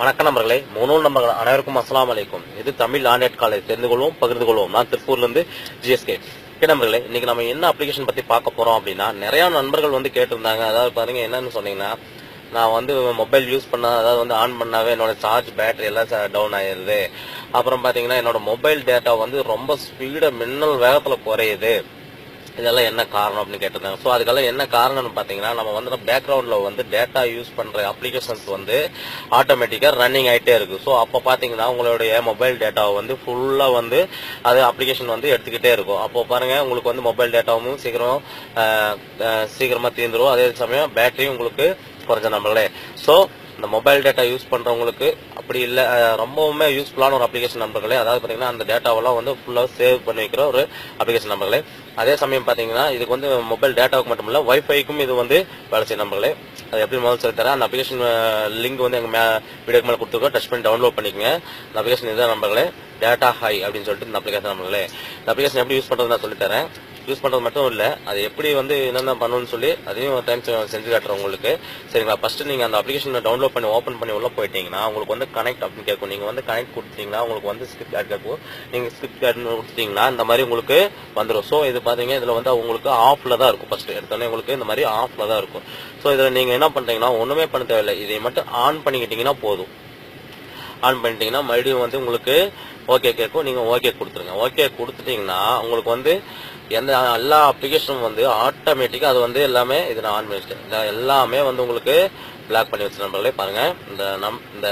வணக்கம் நம்பர்களே முன்னூறு நம்பர்கள் அனைவருக்கும் அஸ்லாம் அலைக்கும். இது தமிழ் ஆண்டேட் காலேஜ் தெரிந்து கொள்வோம் பகிர்ந்து கொள்வோம் நான் திருப்பூர்ல இருந்து ஜிஎஸ்கே நம்பர்களே இன்னைக்கு நம்ம என்ன அப்ளிகேஷன் பத்தி பார்க்க போறோம் அப்படின்னா நிறைய நண்பர்கள் வந்து கேட்டிருந்தாங்க. அதாவது பாருங்க என்னன்னு சொன்னீங்கன்னா நான் வந்து மொபைல் யூஸ் பண்ண அதாவது வந்து ஆன் பண்ணாவே என்னோட சார்ஜ் பேட்டரி எல்லாம் டவுன் ஆயிடுது அப்புறம் பாத்தீங்கன்னா என்னோட மொபைல் டேட்டா வந்து ரொம்ப ஸ்பீடா மின்னல் வேகத்துல குறையுது. இதெல்லாம் என்ன காரணம் அப்படின்னு கேட்டிருந்தாங்க. ஸோ அதுக்கெல்லாம் என்ன காரணம்னு பார்த்தீங்கன்னா நம்ம வந்து பேக்ரவுண்டில் வந்து டேட்டா யூஸ் பண்ணுற அப்ளிகேஷன்ஸ் வந்து ஆட்டோமேட்டிக்காக ரன்னிங் ஆகிட்டே இருக்கு. ஸோ அப்போ பார்த்தீங்கன்னா உங்களுடைய மொபைல் டேட்டாவை வந்து ஃபுல்லாக வந்து அது அப்ளிகேஷன் வந்து எடுத்துக்கிட்டே இருக்கும். அப்போ பாருங்கள் உங்களுக்கு வந்து மொபைல் டேட்டாவும் சீக்கிரம் சீக்கிரமாக தீர்ந்துடும் அதே சமயம் பேட்டரியும் உங்களுக்கு குறைஞ்ச நம்மளே. ஸோ இந்த மொபைல் டேட்டா யூஸ் பண்றவங்களுக்கு அப்படி இல்ல. ரொம்பவுமே யூஸ்ஃபுல்லான ஒரு அப்ளிகேஷன் நம்பர்களே அதாவது பாத்தீங்கன்னா அந்த டேட்டாவெல்லாம் வந்து ஃபுல்லாக சேவ் பண்ணி வைக்கிற ஒரு அப்ளிகேஷன் நம்பர்களே அதே சமயம் பாத்தீங்கன்னா இதுக்கு வந்து மொபைல் டேட்டாவுக்கு மட்டும் இல்ல வைஃபைக்கும் இது வந்து வேலை செய்யும் நம்பர்களே அது எப்படி முதல்ல சொல்லி தரேன்? அந்த அப்ளிகேஷன் லிங்க் வந்து எங்க வீடியோக்கு மேல கொடுத்துருக்கோம். டச் பண்ணி டவுன்லோட் பண்ணிக்கோங்க. இந்த அப்ளிகேஷன் இதுதான் நம்பர்களே டேட்டா ஹை அப்படின்னு சொல்லிட்டு இந்த அப்ளிகேஷன் நம்பர்களே இந்த அப்ளிகேஷன் எப்படி யூஸ் பண்றது நான் சொல்லி தரேன். யூஸ் பண்றது மட்டும் இல்ல. அது எப்படி வந்து என்னென்ன பண்ணணும்னு சொல்லி அதையும் டைம் செஞ்சு காட்டுறேன் உங்களுக்கு. சரிங்களா? ஃபர்ஸ்ட் நீங்க அந்த அப்ளிகேஷன் டவுன்லோட் பண்ணி ஓபன் பண்ணி உள்ள போயிட்டீங்கன்னா உங்களுக்கு வந்து கனெக்ட் அப்படின்னு கேட்கும். நீங்க வந்து கனெக்ட் கொடுத்தீங்கன்னா உங்களுக்கு வந்து ஸ்கிரிப்ட் கார்டு கேட்கும். நீங்க ஸ்கிரிப்ட் கார்டு கொடுத்தீங்கன்னா இந்த மாதிரி உங்களுக்கு வந்துடும் ஸோ இது பாத்தீங்க இதுல வந்து உங்களுக்கு ஆஃப்ல தான் இருக்கும். ஃபர்ஸ்ட் எடுத்தோடனே உங்களுக்கு இந்த மாதிரி ஆஃப்ல தான் இருக்கும். ஸோ இதுல நீங்க என்ன பண்றீங்கன்னா ஒண்ணுமே பண்ண தேவையில்லை. இதை மட்டும் ஆன் பண்ணிக்கிட்டீங்கன்னா போதும். ஆன் பண்ணிட்டீங்கன்னா மறுபடியும் வந்து உங்களுக்கு ஓகே கேட்கும் நீங்கள் ஓகே கொடுத்துருங்க. ஓகே கொடுத்துட்டீங்கன்னா உங்களுக்கு வந்து எந்த எல்லா அப்ளிகேஷனும் வந்து ஆட்டோமேட்டிக்காக அது வந்து எல்லாமே இது நான் ஆன் பண்ணிவிட்டேன் எல்லாமே வந்து உங்களுக்கு பிளாக் பண்ணி வச்சு நம்பர்களே பாருங்கள் இந்த நம் இந்த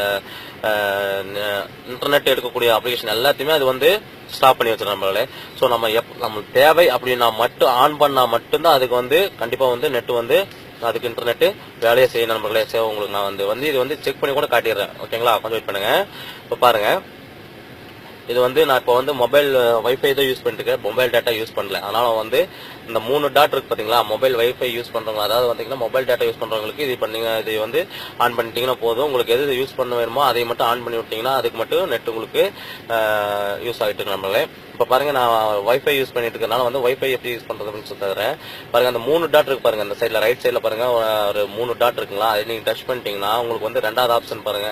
இன்டர்நெட் எடுக்கக்கூடிய அப்ளிகேஷன் எல்லாத்தையுமே அது வந்து ஸ்டாப் பண்ணி வச்சு நம்பர்களே. ஸோ நம்ம எப் நம்மளுக்கு தேவை அப்படின்னா மட்டும் ஆன் பண்ணால் மட்டும்தான் அதுக்கு வந்து கண்டிப்பாக வந்து நெட் வந்து அதுக்கு இன்டர்நெட் வேலையை செய்ய நண்பர்களே. சரி உங்களுக்கு நான் வந்து வந்து இது வந்து செக் பண்ணி கூட காட்டிடுறேன். ஓகேங்களா கொஞ்சம் வெயிட் பண்ணுங்க. இப்போ பாருங்க. இது வந்து நான் இப்போ வந்து மொபைல் வைஃபை தான் யூஸ் பண்ணிட்டுருக்கேன் மொபைல் டேட்டா யூஸ் பண்ணல. அதனால வந்து இந்த மூணு டாட் இருக்கு பார்த்தீங்களா மொபைல் வைஃபை யூஸ் பண்ணுறவங்க அதாவது பார்த்தீங்கன்னா மொபைல் டேட்டா யூஸ் பண்ணுறவங்களுக்கு இது பண்ணீங்க இது வந்து ஆன் பண்ணிட்டீங்கன்னா போதும். உங்களுக்கு எது யூஸ் பண்ண வேணுமோ அதை மட்டும் ஆன் பண்ணி விட்டீங்கன்னா அதுக்கு மட்டும் நெட் உங்களுக்கு யூஸ் ஆகிட்டு இருக்கு நம்மளே. இப்போ பாருங்க நான் வைஃபை யூஸ் பண்ணிட்டு இருக்கனால வந்து வைஃபை எப்படி யூஸ் பண்ணுறதுன்னு அப்படின்னு சொல்லி தரேன். பாருங்க அந்த மூணு டாட் இருக்கு பாருங்க அந்த சைடில் ரைட் சைடில் பாருங்க ஒரு மூணு டாட் இருக்குங்களா? அதை நீங்கள் டச் பண்ணிட்டீங்கன்னா உங்களுக்கு வந்து ரெண்டாவது ஆப்ஷன் பாருங்க.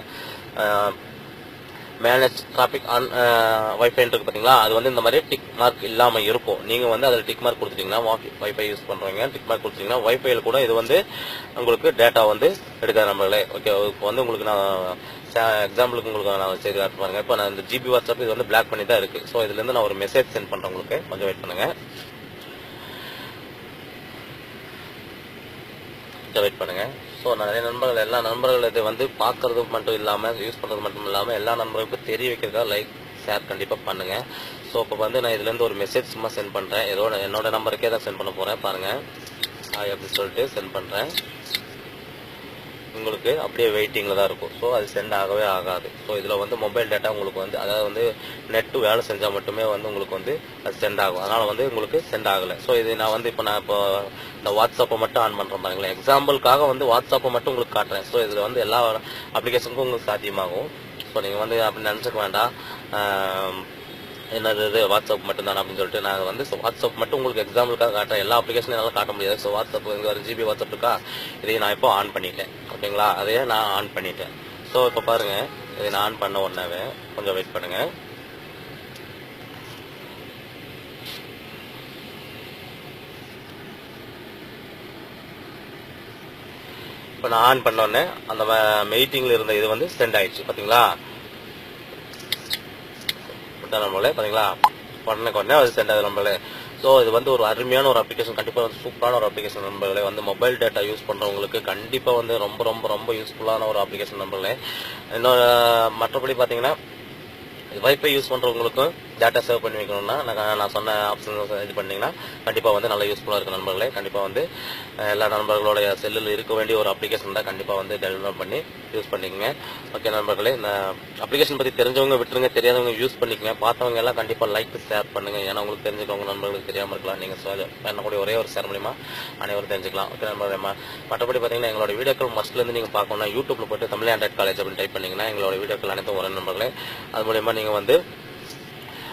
மேனேஜ் டிராபிக் ஆன் வைஃபைன்னு இருக்கு அது வந்து இந்த மாதிரி டிக் மார்க் இல்லாமல் இருக்கும். நீங்கள் வந்து அதில் டிக் மார்க் கொடுத்துட்டீங்கன்னா வைஃபை யூஸ் பண்ணுறீங்க டிக் மார்க் கொடுத்துட்டீங்கன்னா வைஃபைல கூட இது வந்து உங்களுக்கு டேட்டா வந்து எடுக்காது நம்மளே. ஓகே இப்போ வந்து உங்களுக்கு நான் எக்ஸாம்பிளுக்கு உங்களுக்கு நான் செய்து காட்டு பாருங்க. இப்போ நான் இந்த ஜிபி வாட்ஸ்அப் இது வந்து பிளாக் பண்ணி தான் இருக்கு ஸோ இதுலேருந்து நான் ஒரு மெசேஜ் சென்ட் பண்ணுறேன் உங்களுக்கு. கொஞ்சம் வெயிட் பண்ணுங்க. கொஞ்சம் வெயிட் பண்ணுங்க. ஸோ நிறைய நண்பர்கள் எல்லா நண்பர்கள் இதை வந்து பார்க்கறது மட்டும் இல்லாமல் யூஸ் பண்ணுறது மட்டும் இல்லாமல் எல்லா நண்பர்களுக்கும் தெரிய வைக்கிறதுக்காக லைக் ஷேர் கண்டிப்பாக பண்ணுங்கள் ஸோ இப்போ வந்து நான் இதுலேருந்து ஒரு மெசேஜ் சும்மா சென்ட் பண்ணுறேன் ஏதோ என்னோட நம்பருக்கே தான் சென்ட் பண்ண போகிறேன் பாருங்கள் ஹாய் அப்படின்னு சொல்லிட்டு சென்ட் பண்ணுறேன் உங்களுக்கு அப்படியே வெயிட்டிங்கில் தான் இருக்கும். ஸோ அது சென்ட் ஆகவே ஆகாது. ஸோ இதில் வந்து மொபைல் டேட்டா உங்களுக்கு வந்து அதாவது வந்து நெட்டு வேலை செஞ்சால் மட்டுமே வந்து உங்களுக்கு வந்து அது சென்ட் ஆகும். அதனால் வந்து உங்களுக்கு சென்ட் ஆகலை. ஸோ இது நான் வந்து இப்போ நான் இப்போ இந்த வாட்ஸ்அப்பை மட்டும் ஆன் பண்ணுறேன் பாருங்களேன். எக்ஸாம்பிளுக்காக வந்து வாட்ஸ்அப்பை மட்டும் உங்களுக்கு காட்டுறேன். ஸோ இதில் வந்து எல்லா அப்ளிகேஷனுக்கும் உங்களுக்கு சாத்தியமாகும். ஸோ நீங்கள் வந்து அப்படி நினச்சிக்க வேண்டாம். என்னது இது வாட்ஸ்அப் மட்டும் தான் அப்படின்னு சொல்லிட்டு நான் வந்து வாட்ஸ்அப் மட்டும் உங்களுக்கு எக்ஸாம்பிளுக்காக காட்டுறேன். எல்லா அப்ளிகேஷனும் என்னால் காட்ட முடியாது. ஸோ வாட்ஸ்அப் இங்கே ஒரு ஜிபி வாட்ஸ்அப் இருக்கா? இதையும் நான் இப்போ ஆன் பண்ணிட்டேன். ஓகேங்களா? அதையே நான் ஆன் பண்ணிட்டேன். ஸோ இப்போ பாருங்க. இதை நான் ஆன் பண்ண உடனே கொஞ்சம் வெயிட் பண்ணுங்க. இப்போ நான் ஆன் பண்ண உடனே அந்த மீட்டிங்ல இருந்த இது வந்து சென்ட் ஆயிடுச்சு. பார்த்தீங்களா? விட்டா நம்மளே பாத்தீங்களா? உடனே உடனே அது சென்ட் ஆகுது நம்மளே. ஸோ இது வந்து ஒரு அருமையான ஒரு அப்ளிகேஷன் கண்டிப்பாக வந்து சூப்பரான ஒரு அப்ளிகேஷன் நம்பர்களே வந்து மொபைல் டேட்டா யூஸ் பண்ணுறவங்களுக்கு கண்டிப்பாக வந்து ரொம்ப ரொம்ப ரொம்ப யூஸ்ஃபுல்லான ஒரு அப்ளிகேஷன் நம்பர்களே இன்னொரு மற்றபடி பார்த்தீங்கன்னா வைஃபை யூஸ் பண்ணுறவங்களுக்கும் டேட்டா சேவ் பண்ணி வைக்கணும்னா நான் நான் சொன்ன ஆப்ஷன் இது பண்ணிங்கன்னா கண்டிப்பாக வந்து நல்லா யூஸ்ஃபுல்லாக இருக்கும் நண்பர்களே. கண்டிப்பாக வந்து எல்லா நண்பர்களுடைய செல்லில் இருக்க வேண்டிய ஒரு அப்ளிகேஷன் தான் கண்டிப்பாக வந்து டெவலப் பண்ணி யூஸ் பண்ணிக்கங்க. ஓகே நண்பர்களே இந்த அப்ளிகேஷன் பற்றி தெரிஞ்சவங்க விட்டுருங்க தெரியாதவங்க யூஸ் பண்ணிக்கங்க. பார்த்தவங்க எல்லாம் கண்டிப்பாக லைக் ஷேர் பண்ணுங்கள் ஏன்னா உங்களுக்கு தெரிஞ்சுக்கவங்க நண்பர்களுக்கு தெரியாமல் இருக்கலாம். நீங்கள் சொ- பண்ணக்கூடிய ஒரே ஒரு ஷேர் மூலிமா அனைவரும் தெரிஞ்சுக்கலாம். ஓகே நண்பர்களே மற்றபடி பார்த்தீங்கன்னா எங்களோட வீடியோக்கள் மஸ்ட்லேருந்து நீங்கள் பார்க்கணும்னா யூடியூப்ல போய்ட்டு தமிழ் ஆண்ட்ராய்ட் காலேஜ் அப்படின்னு டைப் பண்ணிங்கன்னா எங்களோட வீடியோக்கள் அனைத்தும் வரும் நண்பர்களே. அது மூலியமா நீங்கள் வந்து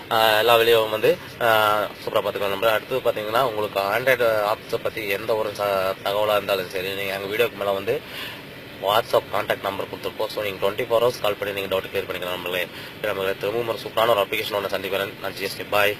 எல்லா வெளியும் வந்து சூப்பராக பார்த்துக்கலாம். நம்ம அடுத்து பார்த்தீங்கன்னா உங்களுக்கு ஆண்ட்ராய்டு ஆப்ஸை பற்றி எந்த ஒரு ச- இருந்தாலும் சரி நீங்கள் எங்கள் வீடியோக்கு மேலே வந்து வாட்ஸ்அப் காண்டாக்ட் நம்பர் கொடுத்துருப்போம் ஸோ நீங்கள் டுவெண்ட்டி ஃபோர் ஹவர்ஸ் கால் பண்ணி நீங்கள் டவுட் கிளியர் பண்ணிக்கலாம் நம்மளே. நம்மளே திரும்பவும் ஒரு சூப்பரான ஒரு அப்ளிகேஷன் ஒன்று சந்திக்கிறேன். நான் ஜிஎஸ்டி பாய்